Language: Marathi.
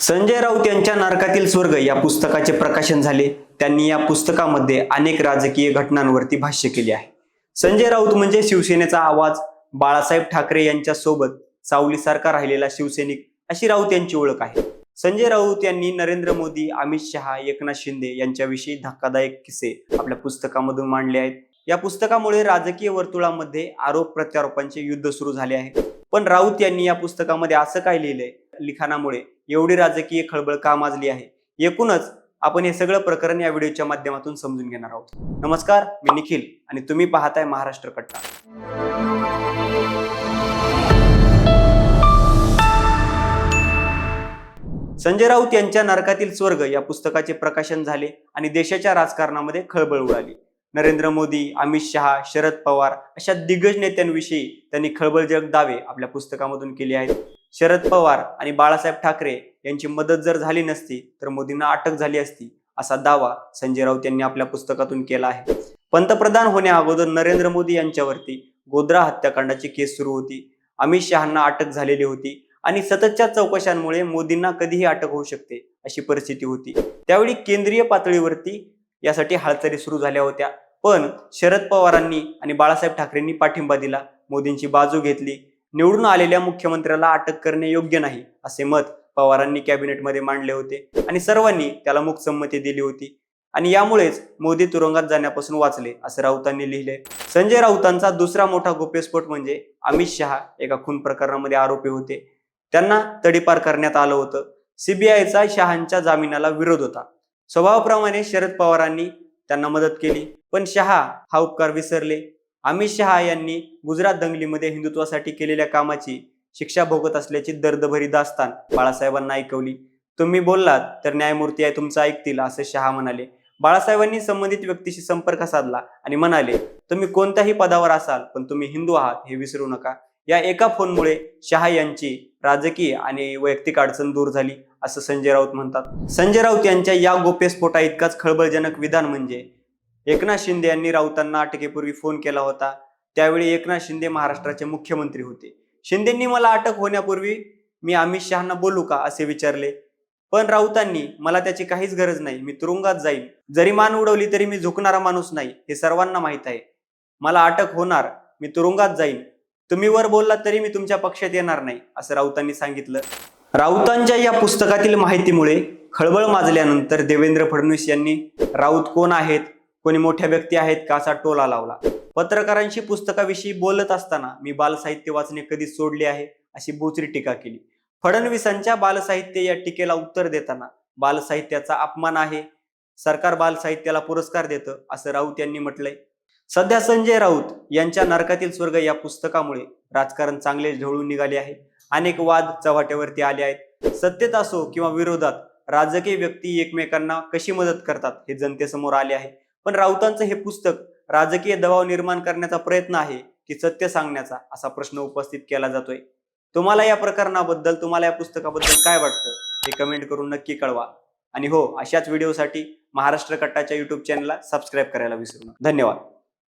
संजय राऊत यांच्या नारकातील स्वर्ग या पुस्तकाचे प्रकाशन झाले. त्यांनी या पुस्तकामध्ये अनेक राजकीय घटनांवरती भाष्य केले आहे. संजय राऊत म्हणजे शिवसेनेचा आवाज बाळासाहेब ठाकरे यांच्या सोबत सावलीसारखा राहिलेला शिवसैनिक अशी राऊत यांची ओळख आहे. संजय राऊत यांनी नरेंद्र मोदी अमित शहा एकनाथ शिंदे यांच्याविषयी धक्कादायक किस्से आपल्या पुस्तकामधून मांडले आहेत. या पुस्तकामुळे राजकीय वर्तुळामध्ये आरोप प्रत्यारोपांचे युद्ध सुरू झाले आहे. पण राऊत यांनी या पुस्तकामध्ये असं काय लिहिलंय? लिखाणामुळे एवढी राजकीय खळबळ का माजली आहे? एकूणच आपण हे सगळं प्रकरण या व्हिडिओच्या माध्यमातून समजून घेणार आहोत. नमस्कार मी निखिल आणि तुम्ही पाहताय महाराष्ट्र कट्टा. संजय राऊत यांच्या नरकातील स्वर्ग या पुस्तकाचे प्रकाशन झाले आणि देशाच्या राजकारणामध्ये खळबळ उडाली. नरेंद्र मोदी अमित शहा शरद पवार अशा दिग्गज नेत्यांविषयी त्यांनी खळबळजनक दावे आपल्या पुस्तकामधून केले आहेत. शरद पवार आणि बाळासाहेब ठाकरे यांची मदत जर झाली नसती तर मोदींना अटक झाली असती असा दावा संजय राऊत यांनी आपल्या पुस्तकातून केला आहे. पंतप्रधान होण्या अगोदर नरेंद्र मोदी यांच्यावरती गोद्रा हत्याकांडाची केस सुरू होती. अमित शहांना अटक झालेली होती आणि सततच्या चौकशांमुळे मोदींना कधीही अटक होऊ शकते अशी परिस्थिती होती. त्यावेळी केंद्रीय पातळीवरती यासाठी हालचाली सुरू झाल्या होत्या. पण शरद पवारांनी आणि बाळासाहेब ठाकरेंनी पाठिंबा दिला मोदींची बाजू घेतली. निवडून आलेल्या मुख्यमंत्र्याला अटक करणे योग्य नाही असे मत पवारांनी कॅबिनेटमध्ये मांडले होते आणि सर्वांनी त्याला मुकसंमती दिली होती. आणि यामुळेच मोदी तुरुंगात जाण्यापासून वाचले असं राऊतांनी लिहिले. संजय राऊतांचा दुसरा मोठा गोप्यस्फोट म्हणजे अमित शहा एका खून प्रकरणामध्ये आरोपी होते. त्यांना तडीपार करण्यात आलं होतं. सीबीआयचा शहांच्या जामिनाला विरोध होता. स्वभावाप्रमाणे शरद पवारांनी त्यांना मदत केली पण शहा हा उपकार विसरले. अमित शहा यांनी गुजरात दंगलीमध्ये हिंदुत्वासाठी केलेल्या कामाची शिक्षा भोगत असल्याची दर्दभरी दास्तान बाळासाहेबांना ऐकवली. तुम्ही बोललात तर न्यायमूर्ती आहे तुमचं ऐकतील असे शहा म्हणाले. बाळासाहेबांनी संबंधित व्यक्तीशी संपर्क साधला आणि म्हणाले तुम्ही कोणत्याही पदावर असाल पण तुम्ही हिंदू आहात हे विसरू नका. या एका फोनमुळे शहा यांची राजकीय आणि वैयक्तिक अडचण दूर झाली असं संजय राऊत म्हणतात. संजय राऊत यांच्या या गोप्यस्फोटा इतकाच खळबळजनक विधान म्हणजे एकनाथ शिंदे यांनी राऊतांना अटकेपूर्वी फोन केला होता. त्यावेळी एकनाथ शिंदे महाराष्ट्राचे मुख्यमंत्री होते. शिंदेंनी मला अटक होण्यापूर्वी मी अमित शहाना बोलू का असे विचारले. पण राऊतांनी मला त्याची काहीच गरज नाही. मी तुरुंगात जाईन. जरी मान उडवली तरी मी झुकणारा माणूस नाही हे सर्वांना माहीत आहे. मला अटक होणार. मी तुरुंगात जाईन. तुम्ही वर बोललात तरी मी तुमच्या पक्षात येणार नाही असं राऊतांनी सांगितलं. राऊतांच्या या पुस्तकातील माहितीमुळे खळबळ माजल्यानंतर देवेंद्र फडणवीस यांनी राऊत कोण आहेत? कोणी मोठ्या व्यक्ती आहेत का असा टोला लावला. पत्रकारांशी पुस्तकाविषयी बोलत असताना मी बालसाहित्य वाचणे कधी सोडले आहे अशी बोचरी टीका केली. फडणवीसांच्या बालसाहित्य या टीकेला उत्तर देताना बालसाहित्याचा अपमान आहे सरकार बालसाहित्याला पुरस्कार देतं असं राऊत यांनी म्हटलंय. सध्या संजय राऊत यांच्या नरकातील स्वर्ग या पुस्तकामुळे राजकारण चांगले ढवळून निघाले आहे. अनेक वाद चव्हाट्यावरती आले आहेत. सत्तेत असो किंवा विरोधात राजकीय व्यक्ती एकमेकांना कशी मदत करतात हे जनतेसमोर आले आहे. पण राऊतांचं हे पुस्तक राजकीय दबाव निर्माण करण्याचा प्रयत्न आहे की सत्य सांगण्याचा असा प्रश्न उपस्थित केला जातोय. तुम्हाला या प्रकरणाबद्दल तुम्हाला या पुस्तकाबद्दल काय वाटतं? हे कमेंट करून नक्की कळवा. आणि हो अशाच व्हिडिओसाठी महाराष्ट्र कट्टाच्या युट्यूब चॅनलला सबस्क्राईब करायला विसरू नका. धन्यवाद.